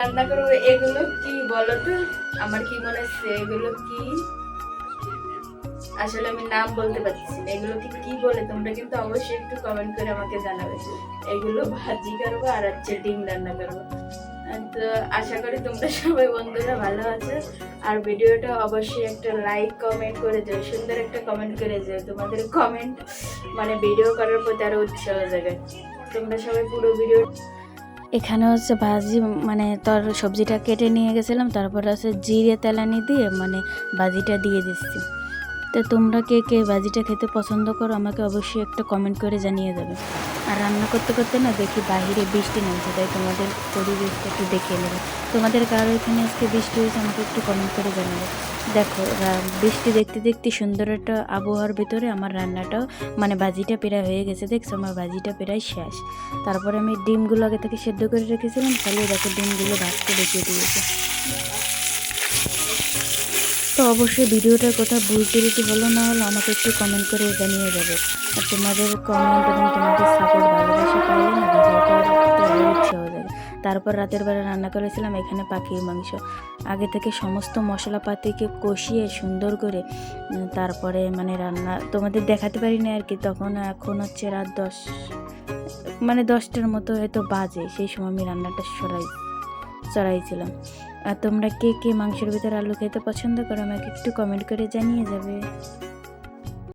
রান্না করব, এগুলো কি বলো তো আমার কি মনে হচ্ছে, এগুলো কি? আসলে আমি নাম বলতে পারছি না। এগুলো কি বলে? তোমরা কিন্তু অবশ্যই একটু কমেন্ট করে আমাকে জানাবে এগুলো ভাজি করব আর হচ্ছে ডিম রান্না করব। তো আশা করি তোমরা সবাই বন্ধুরা ভালো আছো। আর ভিডিওটা অবশ্যই একটা লাইক কমেন্ট করে যাও সুন্দর একটা কমেন্ট করে যাও তোমাদের কমেন্ট মানে ভিডিও করার প্রতি আরও উৎসাহ জায়গায় তোমরা সবাই পুরো ভিডিও এখানে হচ্ছে ভাজি মানে তোর সবজিটা কেটে নিয়ে গেছিলাম, তারপরে হচ্ছে জিরে তেলানি দিয়ে মানে ভাজিটা দিয়ে দিচ্ছি। তো তোমরা কে কে ভাজিটা খেতে পছন্দ করো, আমাকে অবশ্যই একটা কমেন্ট করে জানিয়ে দেবে। আর রান্না করতে করতে না দেখি বাইরে বৃষ্টি নামছে, তাই তোমাদের পরিবেশটা একটু দেখে নেবে। তোমাদের কারও এখানে আজকে বৃষ্টি হয়েছে আমাকে একটু কমেন্ট করে জানাবে। দেখো বৃষ্টি দেখতে দেখতে সুন্দর একটা আবহাওয়ার ভিতরে আমার রান্নাটাও মানে ভাজিটা প্রায় হয়ে গেছে, দেখছ? আমার ভাজিটা প্রায় শেষ। তারপরে আমি ডিমগুলো আগে থেকে সেদ্ধ করে রেখেছিলাম, তাহলে দেখো ডিমগুলো ভাজতে দেখিয়ে দিয়েছে। তো অবশ্যই ভিডিওটার কথা ভুলতে যদি হলো না, হলো আমাকে একটু কমেন্ট করে জানিয়ে যাবে আর তোমাদের কমেন্ট এবং তোমাদের সাপোর্ট ভালোবাসা না তারপর রাতের বেলা রান্না করেছিলাম এখানে পাখির মাংস। আগে থেকে সমস্ত মশলাপাতিকে কষিয়ে সুন্দর করে তারপরে মানে রান্না তোমাদের দেখাতে পারি না আর কি, তখন এখন হচ্ছে রাত দশ মানে দশটার মতো হয়তো বাজে, সেই সময় আমি রান্নাটা সরাই। চড়াইছিলাম আর তোমরা কে কে মাংসের ভিতরে আলু খেতে পছন্দ করো আমাকে একটু কমেন্ট করে জানিয়ে যাবে।